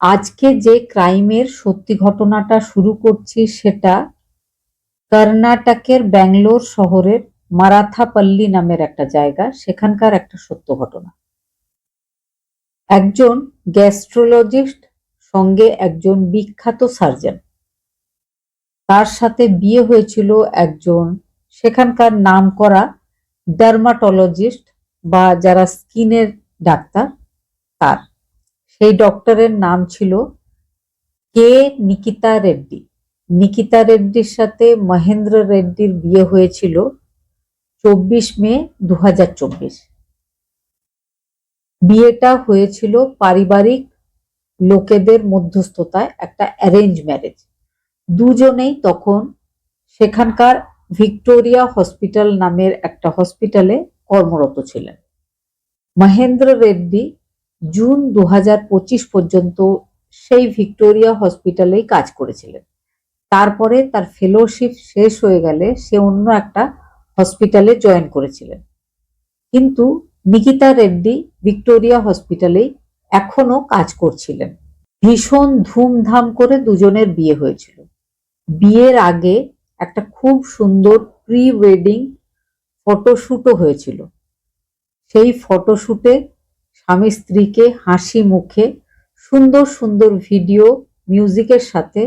আজকে যে ক্রাইমের সত্যি ঘটনাটা শুরু করছি সেটা কর্ণাটকের ব্যাঙ্গালোর শহরের মারাথাপল্লি নামের একটা জায়গা, সেখানকার একটা সত্য ঘটনা। একজন গ্যাস্ট্রোলজিস্ট, সঙ্গে একজন বিখ্যাত সার্জন। তার সাথে বিয়ে হয়েছিল একজন সেখানকার নামকরা ডার্মাটোলজিস্ট বা যারা স্কিনের ডাক্তার, তার। সেই ডক্টরের নাম ছিল কে নিকিতা রেড্ডি। নিকিতা রেড্ডির সাথে মহেন্দ্র রেড্ডির বিয়ে হয়েছিল চব্বিশ মে দু হাজার চব্বিশ। বিয়েটা হয়েছিল পারিবারিক লোকেদের মধ্যস্থতায় একটা অ্যারেঞ্জ ম্যারেজ দুজনেই তখন সেখানকার ভিক্টোরিয়া হসপিটাল নামের একটা হসপিটালে কর্মরত ছিলেন। মহেন্দ্র রেড্ডি জুন দু হাজার পঁচিশ পর্যন্ত সেই ভিক্টোরিয়া হসপিটালেই কাজ করেছিলেন। তারপরে তার ফেলোশিপ শেষ হয়ে গেলে সে অন্য একটা হসপিটালে জয়েন করেছিলেন। কিন্তু নিকিতা রেড্ডি ভিক্টোরিয়া হসপিটালেই এখনও কাজ করছিলেন। ভীষণ ধুমধাম করে দুজনের বিয়ে হয়েছিল। বিয়ের আগে একটা খুব সুন্দর প্রি ওয়েডিং ফটোশ্যুটও হয়েছিল। সেই ফটোশ্যুটে স্বামী স্ত্রীকে হাসি মুখে সুন্দর সুন্দর ভিডিও মিউজিকের সাথে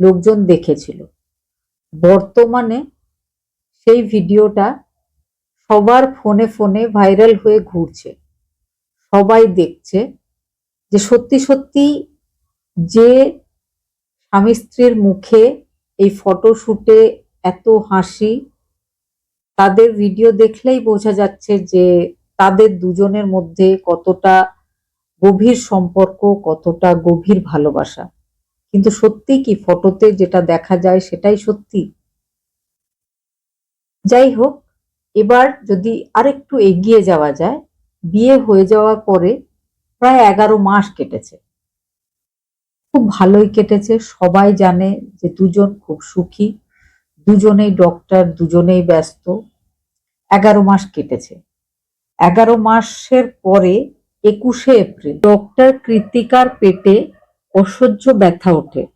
লোকজন দেখেছিল। বর্তমানে সেই ভিডিওটা সবার ফোনে ফোনে ভাইরাল হয়ে ঘুরছে। সবাই দেখছে যে সত্যি সত্যি যে স্বামী স্ত্রীর মুখে এই ফটোশ্যুটে এত হাসি, তাদের ভিডিও দেখলেই বোঝা যাচ্ছে যে তাদের দুজনের মধ্যে কতটা গভীর সম্পর্ক, কতটা গভীর ভালোবাসা। কিন্তু সত্যি কি ফটোতে যেটা দেখা যায় সেটাই সত্যি? যাই হোক, এবার যদি আরেকটু এগিয়ে যাওয়া যায়, বিয়ে হয়ে যাওয়ার পরে প্রায় এগারো মাস কেটেছে। খুব ভালোই কেটেছে, সবাই জানে যে দুজন খুব সুখী, দুজনেই ডক্টর দুজনেই ব্যস্ত। এগারো মাস কেটেছে। এগারো মাসের পরে একুশে এপ্রিল ডক্টর কৃতিকার পেটে অসহ্য ব্যথা ওঠে।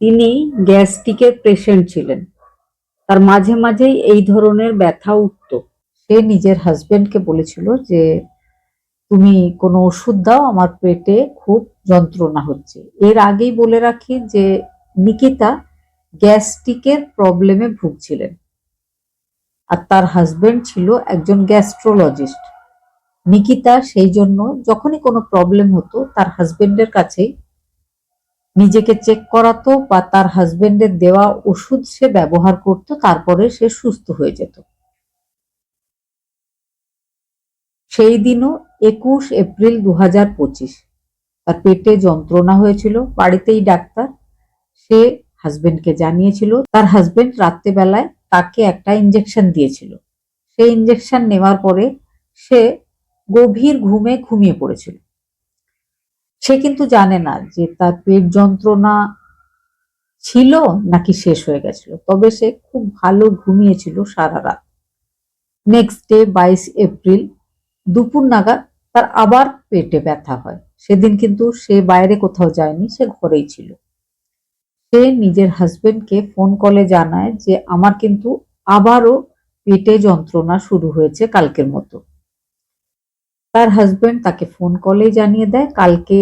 তিনি গ্যাস্ট্রিকের পেশেন্ট ছিলেন। তার মাঝে মাঝেই এই ধরনের ব্যথা উঠত। সে নিজের হাজবেন্ডকে বলেছিল যে, তুমি কোনো ওষুধ দাও, আমার পেটে খুব যন্ত্রণা হচ্ছে। এর আগেই বলে রাখি যে, নিকিতা গ্যাস্ট্রিকের প্রবলেমে ভুগছিলেন। আর তার হাজবেন্ড ছিল একজন গ্যাস্ট্রোলজিস্ট নিকিতা সেই জন্য যখনই কোনো প্রবলেম হতো, তার হাজবেন্ডের কাছেই নিজেকে চেক করাতো বা তার হাজবেন্ডের দেওয়া ওষুধ সে ব্যবহার করত, তারপরে সে সুস্থ হয়ে যেত। সেই দিনও একুশ এপ্রিল দু হাজার পঁচিশ। তার পেটে যন্ত্রণা হয়েছিল, বাড়িতেই ডাক্তার। সে হাজবেন্ডকে জানিয়েছিল, তার হাজবেন্ড রাত্রেবেলায় তাকে একটা ইঞ্জেকশন দিয়েছিল। সেই ইঞ্জেকশন নেওয়ার পরে সে গভীর ঘুমে ঘুমিয়ে পড়েছিল। সে কিন্তু জানে না যে তার পেট যন্ত্রণা ছিল নাকি শেষ হয়ে গেছিল। তবে সে খুব ভালো ঘুমিয়েছিল সারা রাত। নেক্সট ডে বাইশ এপ্রিল দুপুর নাগাদ তার আবার পেটে ব্যথা হয়। সেদিন কিন্তু সে বাইরে কোথাও যায়নি, সে ঘরেই ছিল। সে নিজের হাজবেন্ডকে ফোন কলে জানায় যে, আমার কিন্তু আবারও পেটে যন্ত্রণা শুরু হয়েছে কালকের মতো। তার হাজবেন্ড তাকে ফোন কলেই জানিয়ে দেয়, কালকে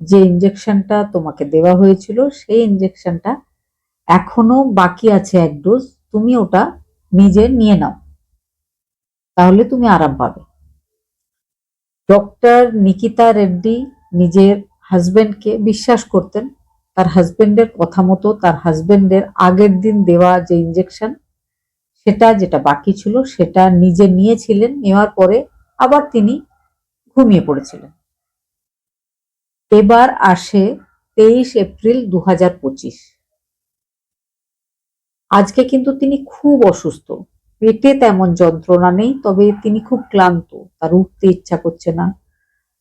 যে ইঞ্জেকশনটা তোমাকে দেওয়া হয়েছিল, সেই ইঞ্জেকশনটা এখনও বাকি আছে এক ডোজ তুমি ওটা নিজে নিয়ে নাও। তাহলে তুমি আরাম পাবে। ডক্টর নিকিতা রেড্ডি নিজের হাজবেন্ডকে বিশ্বাস করতেন তার হাজবেন্ডের কথা মতো তার হাজবেন্ডের আগের দিন দেওয়া যে ইঞ্জেকশন সেটা যেটা বাকি ছিল সেটা নিজে নিয়েছিলেন, নেওয়ার পরে আবার তিনি ঘুমিয়ে পড়েছিলেন। এবার আসে তেইশ এপ্রিল দু হাজার পঁচিশ। আজকে কিন্তু তিনি খুব অসুস্থ। পেটে তেমন যন্ত্রণা নেই, তবে তিনি খুব ক্লান্ত। তার উঠতে ইচ্ছা করছে না।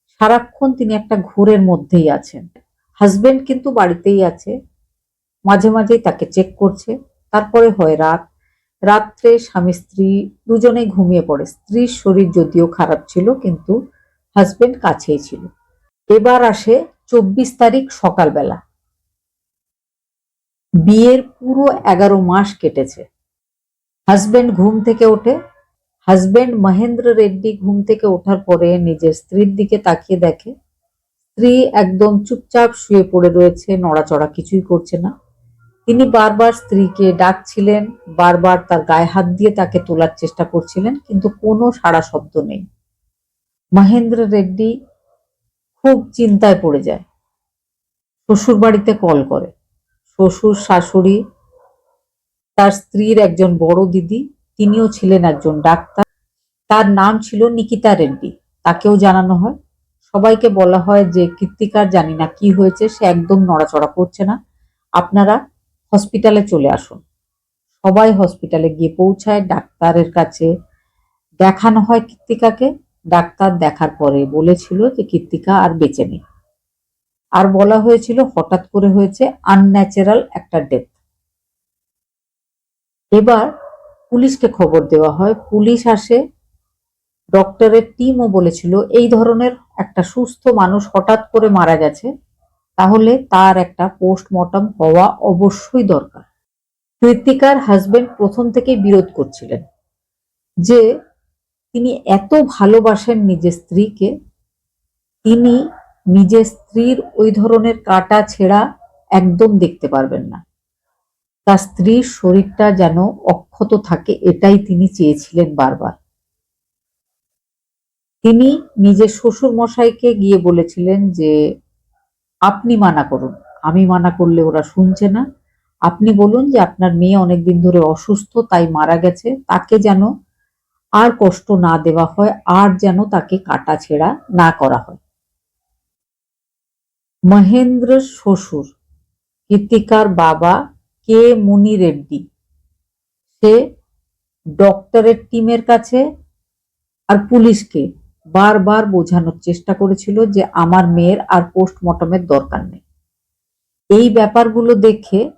সারাক্ষণ তিনি একটা ঘোরের মধ্যেই আছেন। হাজবেন্ড কিন্তু বাড়িতেই আছে, মাঝে মাঝেই তাকে চেক করছে, তারপরে হয় রাত। রাত্রে স্বামী, স্ত্রী দুজনেই ঘুমিয়ে পড়ে। স্ত্রীর শরীর যদিও খারাপ ছিল, কিন্তু হাজবেন্ড কাছেই ছিল। এবার আসে চব্বিশ তারিখ সকালবেলা। বিয়ের পুরো এগারো মাস কেটেছে। হাজবেন্ড ঘুম থেকে ওঠে। হাজবেন্ড মহেন্দ্র রেড্ডি ঘুম থেকে ওঠার পরে নিজের স্ত্রীর দিকে তাকিয়ে দেখে। স্ত্রী একদম চুপচাপ শুয়ে পড়ে রয়েছে, নড়াচড়া কিছুই করছে না। তিনি বারবার স্ত্রীকে ডাকছিলেন, বারবার তার গায়ে হাত দিয়ে তাকে তোলার চেষ্টা করছিলেন, কিন্তু কোনো সাড়া শব্দ নেই। মহেন্দ্র রেড্ডি খুব চিন্তায় পড়ে যায়। শ্বশুর বাড়িতে কল করে। শ্বশুর, শাশুড়ি, তার স্ত্রীর একজন বড় দিদি, তিনিও ছিলেন একজন ডাক্তার। তার নাম ছিল নিকিতা রেড্ডি, তাকেও জানানো হয়। সবাইকে বলা হয় যে কৃত্তিকার জানি না কি হয়েছে, সে একদম নড়াচড়া করছে না। আপনারা হসপিটালে চলে আসুন। সবাই হসপিটালে গিয়ে পৌঁছায়, ডাক্তারের কাছে দেখানো হয় কৃত্তিকাকে। ডাক্তার দেখার পরে বলেছিল যে কৃত্তিকা আর বেঁচে নেই। আর বলা হয়েছিল হঠাৎ করে হয়েছে আনন্যাচারাল একটা ডেথ এবার পুলিশকে খবর দেওয়া হয়। পুলিশ আসে ডক্টরের টিমও বলেছিল, এই ধরনের একটা সুস্থ মানুষ হঠাৎ করে মারা গেছে, তাহলে তার একটা পোস্টমর্টম হওয়া অবশ্যই দরকার। কৃতিকার হাজবেন্ড প্রথম থেকেই বিরোধ করছিলেন যে তিনি এত ভালোবাসেন নিজের স্ত্রীকে, তিনি নিজের স্ত্রীর ওই ধরনের কাটা ছেঁড়া একদম দেখতে পারবেন না। তার স্ত্রীর শরীরটা যেন অক্ষত থাকে, এটাই তিনি চেয়েছিলেন বারবার। তিনি নিজের শ্বশুর মশাইকে গিয়ে বলেছিলেন যে, আপনি মানা করুন। আমি মানা করলে ওরা শুনছে না। আপনি বলুন যে আপনার মেয়ে অনেকদিন ধরে অসুস্থ, তাই মারা গেছে। তাকে যেন আর কষ্ট না দেওয়া হয়, আর যেন তাকে কাটা ছেঁড়া না করা হয়। মহেন্দ্র শ্বশুর কৃতিকার বাবা কে মুনি রেড্ডি সে ডক্টরের টিমের কাছে আর পুলিশকে বারবার বোঝানোর চেষ্টা করেছিল যে আমার মেয়ের আর পোস্টমর্টমের দরকার নেই। এই ব্যাপারগুলো দেখে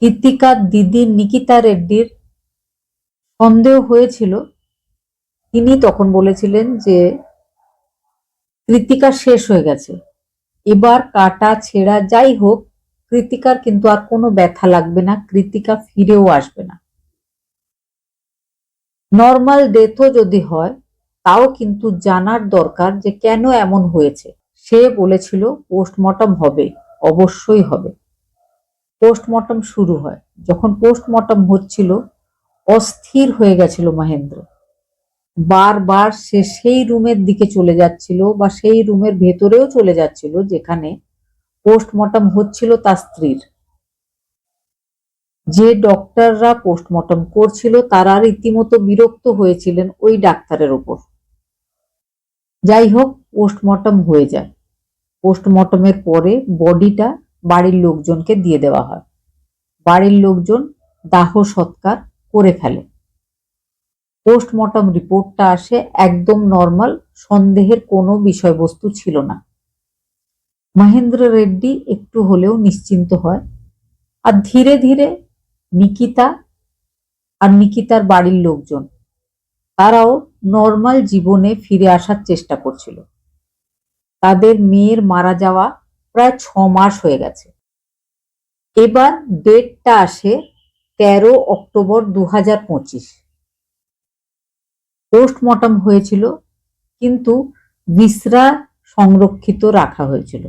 কৃতিকার দিদি নিকিতা রেড্ডির সন্দেহ হয়েছিল। তিনি তখন বলেছিলেন যে, কৃতিকা শেষ হয়ে গেছে। এবার কাটা ছেঁড়া যাই হোক, কৃতিকার কিন্তু আর কোনো ব্যথা লাগবে না, কৃতিকা ফিরেও আসবে না। নর্মাল ডেথও যদি হয় তাও কিন্তু জানার দরকার যে কেন এমন হয়েছে। সে বলেছিল, পোস্টমর্টম হবে, অবশ্যই হবে। পোস্টমর্টম শুরু হয়। যখন পোস্টমর্টম হচ্ছিল, অস্থির হয়ে গেছিল মহেন্দ্র। বারবার সে সেই রুমের দিকে চলে যাচ্ছিল বা সেই রুমের ভেতরেও চলে যাচ্ছিল যেখানে পোস্টমর্টম হচ্ছিল তার স্ত্রীর। যে ডক্টররা পোস্টমর্টম করছিল, তারা রীতিমতো বিরক্ত হয়েছিলেন ওই ডাক্তারের ওপর। যাই হোক পোস্টমর্টম হয়ে যায়। পোস্টমর্টমের পরে বডিটা বাড়ির লোকজনকে দিয়ে দেওয়া হয়। বাড়ির লোকজন দাহ সৎকার করে ফেলে। পোস্টমর্টম রিপোর্টটা আসে একদম নর্মাল সন্দেহের কোনো বিষয়বস্তু ছিল না। মহেন্দ্র রেড্ডি একটু হলেও নিশ্চিন্ত হয়। আর ধীরে ধীরে নিকিতা আর নিকিতার বাড়ির লোকজন তারাও নর্মাল জীবনে ফিরে আসার চেষ্টা করছিল। তাদের মেয়ের মারা যাওয়া প্রায় ছ মাস হয়ে গেছে। এবার ডেটটা আসে তেরো অক্টোবর দু হাজার পঁচিশ। পোস্টমর্টম হয়েছিল, কিন্তু বিশ্রা সংরক্ষিত রাখা হয়েছিল।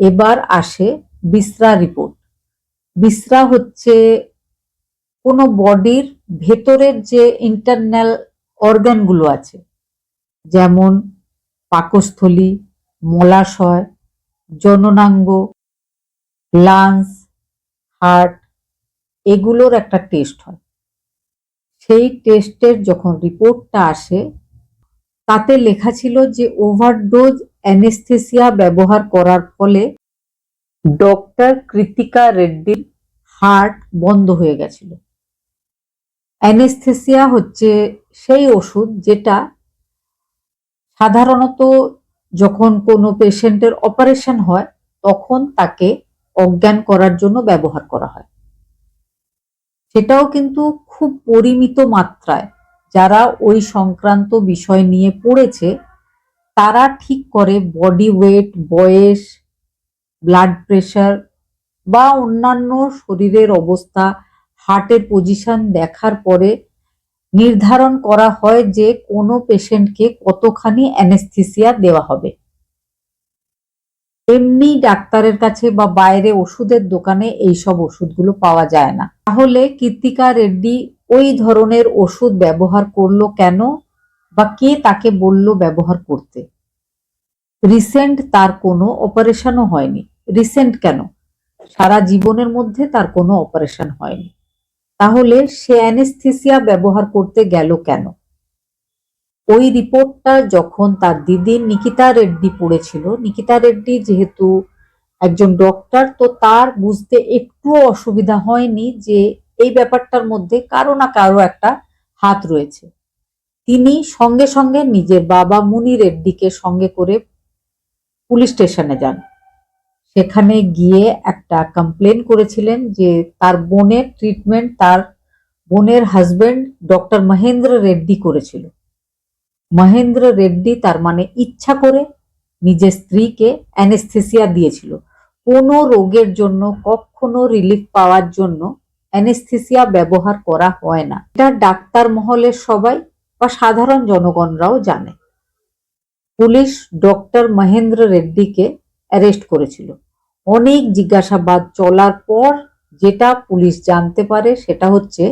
এবার আসে বিশ্রা রিপোর্ট। বিশ্রা হচ্ছে কোনো বডির ভেতরের যে ইন্টারনাল অর্গানগুলো আছে। যেমন পাকস্থলী, মলাশয়, জননাঙ্গ লাংস হার্ট, এগুলোর একটা টেস্ট হয়। সেই টেস্টের যখন রিপোর্টটা আসে, তাতে লেখা ছিল যে ওভারডোজ অ্যানেস্থেসিয়া ব্যবহার করার ফলে ডক্টর কৃতিকা রেড্ডির হার্ট বন্ধ হয়ে গেছিল। অ্যানেস্থেসিয়া হচ্ছে সেই ওষুধ যেটা সাধারণত যখন কোনো পেশেন্টের অপারেশন হয়, তখন তাকে অজ্ঞান করার জন্য ব্যবহার করা হয়। সেটাও কিন্তু খুব পরিমিত মাত্রায়। যারা ওই সংক্রান্ত বিষয় নিয়ে পড়েছে, তারা ঠিক করে বডি ওয়েট, বয়স, ব্লাড প্রেশার বা অন্যান্য শরীরের অবস্থা, হার্টের পজিশন দেখার পরে নির্ধারণ করা হয় যে কোনো পেশেন্টকে কতখানি অ্যানেস্থিসিয়া দেওয়া হবে। এমনি ডাক্তারের কাছে বা বাইরে ওষুধের দোকানে এইসব ওষুধগুলো পাওয়া যায় না। তাহলে কীর্তিকা রেড্ডি ওই ধরনের ওষুধ ব্যবহার করল কেন বা কে তাকে বলল ব্যবহার করতে? রিসেন্ট তার কোনো অপারেশনও হয়নি। রিসেন্ট কেন? সারা জীবনের মধ্যে তার কোনো অপারেশন হয়নি। তাহলে সে অ্যানেস্থেসিয়া ব্যবহার করতে গেল কেন? ওই রিপোর্টটা যখন তার দিদি নিকিতা রেড্ডি পড়েছিল, নিকিতা রেড্ডি যেহেতু একজন ডক্টর, তো তার বুঝতে একটুও অসুবিধা হয়নি যে এই ব্যাপারটার মধ্যে কারও না কারও একটা হাত রয়েছে। তিনি সঙ্গে সঙ্গে নিজের বাবা মুনি রেড্ডিকে সঙ্গে করে পুলিশ স্টেশনে যান। সেখানে গিয়ে একটা কমপ্লেন করেছিলেন যে তার বোনের ট্রিটমেন্ট তার বোনের হাজবেন্ড ডক্টর মহেন্দ্র রেড্ডি করেছিল। মহেন্দ্র রেড্ডি তার মানে ইচ্ছা করে নিজের স্ত্রীকে অ্যানেস্থেসিয়া দিয়েছিল। কোনো রোগের জন্য, কখনো রিলিফ পাওয়ার জন্য অ্যানেস্থেসিয়া ব্যবহার করা হয় না। এটা ডাক্তার মহলের সবাই বা সাধারণ জনগণরাও জানে। পুলিশ ডক্টর মহেন্দ্র রেড্ডিকে অ্যারেস্ট করেছিল। অনেক জিজ্ঞাসাবাদ চলার পর যেটা পুলিশ জানতে পারে সেটা হচ্ছে,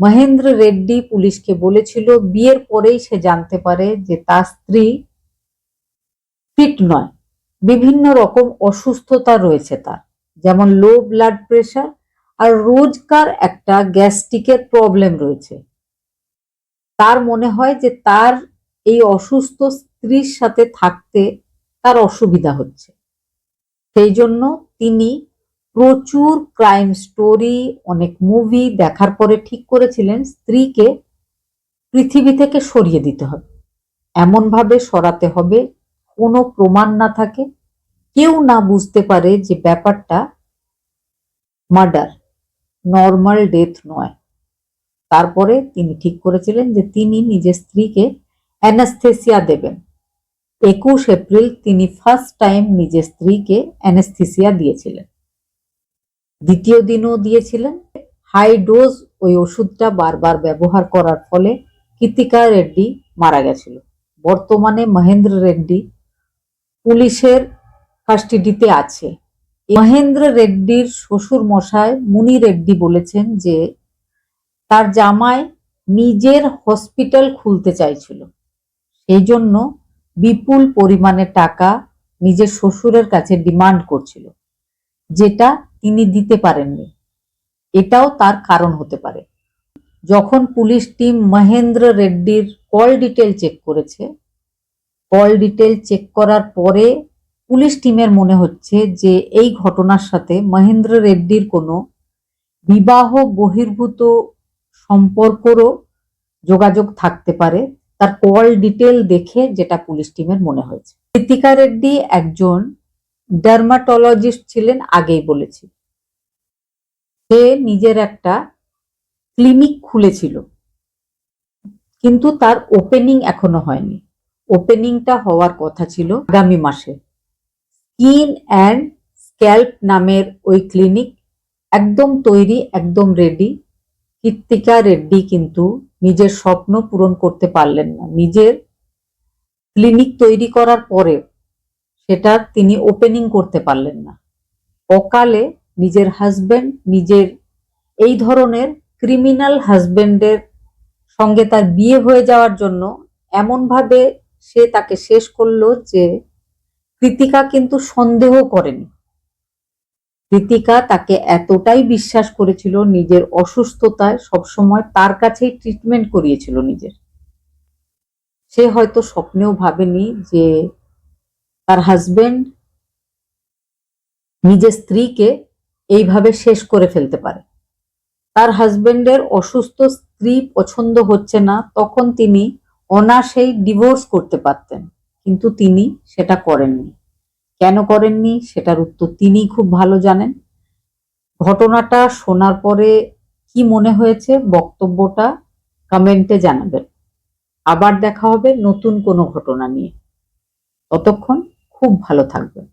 মহেন্দ্র রেড্ডি পুলিশকে বলেছিল বিয়ের পরেই সে জানতে পারে যে তার স্ত্রী ফিট নয়। বিভিন্ন রকম অসুস্থতা রয়েছে তার, যেমন লো ব্লাড প্রেশার আর রোজকার একটা গ্যাস্ট্রিকের প্রবলেম রয়েছে। তার মনে হয় যে তার এই অসুস্থ স্ত্রীর সাথে থাকতে তার অসুবিধা হচ্ছে। সেই জন্য তিনি প্রচুর ক্রাইম স্টোরি অনেক মুভি দেখার পরে ঠিক করেছিলেন স্ত্রীকে পৃথিবী থেকে সরিয়ে দিতে হবে। এমনভাবে সরাতে হবে, কোনো প্রমাণ না থাকে, কেউ না বুঝতে পারে যে ব্যাপারটা মার্ডার নর্মাল ডেথ নয়। তারপরে তিনি ঠিক করেছিলেন যে তিনি নিজের স্ত্রীকে অ্যানাস্থেসিয়া দেবেন। একুশ এপ্রিল তিনি ফার্স্ট টাইম নিজের স্ত্রীকে অ্যানেস্থিসিয়া দিয়েছিলেন। দ্বিতীয় দিনও দিয়েছিলেন। হাই ডোজ ওই ওষুধটা বারবার ব্যবহার করার ফলে কৃতিকা রেড্ডি মারা গেছিল। বর্তমানে মহেন্দ্র রেড্ডি পুলিশের কাস্টডিতে আছে। মহেন্দ্র রেড্ডির শ্বশুর মশাই মুনি রেড্ডি বলেছেন যে, তার জামাই নিজের হসপিটাল খুলতে চাইছিল। সেই জন্য বিপুল পরিমাণে টাকা নিজের শ্বশুরের কাছে ডিমান্ড করছিল, যেটা তিনি দিতে পারেননি। এটাও তার কারণ হতে পারে। যখন পুলিশ টিম মহেন্দ্র রেড্ডির কল ডিটেল চেক করেছে কল ডিটেল চেক করার পরে পুলিশ টিমের মনে হচ্ছে যে এই ঘটনার সাথে মহেন্দ্র রেড্ডির কোনো বিবাহ বহির্ভূত সম্পর্করও যোগাযোগ থাকতে পারে। তার কল ডিটেল দেখে যেটা পুলিশ টিমের মনে হয়েছে। কৃতিকা রেড্ডি একজন ডার্মাটোলজিস্ট ছিলেন আগেই বলেছি। সে নিজের একটা ক্লিনিক খুলেছিল। কিন্তু তার ওপেনিং এখনও হয়নি। ওপেনিংটা হওয়ার কথা ছিল আগামী মাসে। স্কিন অ্যান্ড স্ক্যাল্প নামের ওই ক্লিনিক একদম তৈরি, একদম রেডি কৃত্তিকা রেড্ডি কিন্তু নিজের স্বপ্ন পূরণ করতে পারলেন না। নিজের ক্লিনিক তৈরি করার পরে সেটা তিনি ওপেনিং করতে পারলেন না। অকালে নিজের হাজবেন্ড নিজের এই ধরনের ক্রিমিনাল হাজবেন্ডের সঙ্গে তার বিয়ে হয়ে যাওয়ার জন্য এমনভাবে সে তাকে শেষ করল যে কৃতিকা কিন্তু সন্দেহ করেনি। কৃতিকা তাকে এতটাই বিশ্বাস করেছিল নিজের অসুস্থতায় সবসময় তার কাছেই ট্রিটমেন্ট করিয়েছিল নিজের। সে হয়তো স্বপ্নেও ভাবেনি যে তার হাজবেন্ড নিজের স্ত্রীকে এইভাবে শেষ করে ফেলতে পারে। তার হাজবেন্ডের অসুস্থ স্ত্রী পছন্দ হচ্ছে না, তখন তিনি অনাসেই ডিভোর্স করতে পারতেন, কিন্তু তিনি সেটা করেননি। কেন করেননি? সেটার উত্তর তিনি খুব ভালো জানেন। ঘটনাটা শোনার পরে কি মনে হয়েছে? বক্তব্যটা কমেন্টে জানাবেন। আবার দেখা হবে নতুন কোনো ঘটনা নিয়ে। ততক্ষণ খুব ভালো থাকবেন।